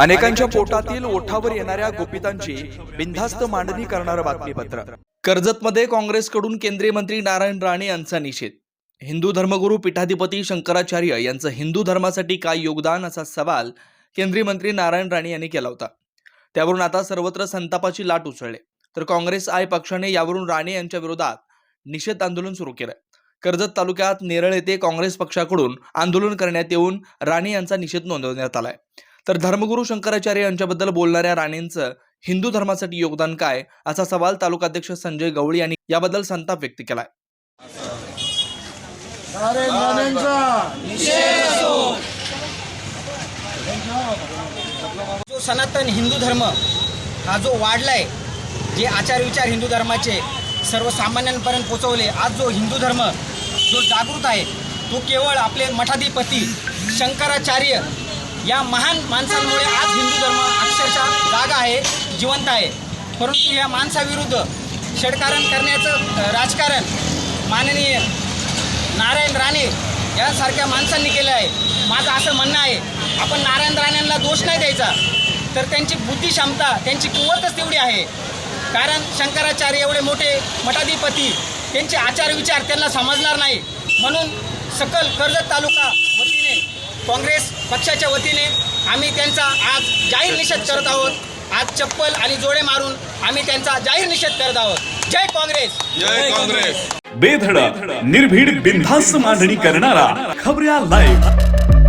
अनेकांच्या पोटातील ओठावर येणाऱ्या गोपितांची बिनधास्त मांडणी करणारं बातमीपत्र. कर्जतमध्ये काँग्रेसकडून केंद्रीय मंत्री नारायण राणे यांचा निषेध. हिंदू धर्मगुरू पीठाधिपती शंकराचार्य यांचं हिंदू धर्मासाठी काय योगदान असा सवाल केंद्रीय मंत्री नारायण राणे यांनी केला होता. त्यावरून आता सर्वत्र संतापाची लाट उसळली. तर काँग्रेस आय पक्षाने यावरून राणे यांच्या विरोधात निषेध आंदोलन सुरू केलं कर्जत तालुक्यात नेरळ येथे काँग्रेस पक्षाकडून आंदोलन करण्यात येऊन राणे यांचा निषेध नोंदवण्यात आलाय. तर धर्मगुरू शंकराचार्य यांच्याबद्दल बोलणाऱ्या राणेंचं हिंदू धर्मासाठी योगदान काय? असा सवाल तालुकाध्यक्ष संजय गवळी यांनी याबद्दल संताप व्यक्त केलाय. जो सनातन हिंदू धर्म हा जो वाढलाय जे आचार विचार हिंदू धर्माचे सर्वसामान्यांपर्यंत पोचवले आज जो हिंदू धर्म जो जागृत आहे तो केवळ आपले मठाधिपती शंकराचार्य या महान माणसांमुळे आज हिंदू धर्म अक्षरशः जागा आहे जिवंत आहे. परंतु या माणसाविरुद्ध षडकारण करण्याचं राजकारण माननीय नारायण राणे यासारख्या माणसांनी केलं आहे. माझं असं म्हणणं आहे आपण नारायण राणेंना दोष नाही द्यायचा. तर त्यांची बुद्धी क्षमता त्यांची कुवतच तेवढी आहे. कारण शंकराचार्य एवढे मोठे मठाधिपती त्यांचे आचार विचार त्यांना समजणार नाही. म्हणून सकल कर्जत तालुका काँग्रेस पक्षाच्या वतीने आम्ही त्यांचा आज जाहीर निषेध करत आहोत. आज चप्पल आणि जोडे मारून आम्ही त्यांचा जाहीर निषेध करत आहोत. जय काँग्रेस! जय काँग्रेस! बेधडक निर्भीड बिनधास्त मांडणी करणारा खबऱ्या लाईव्ह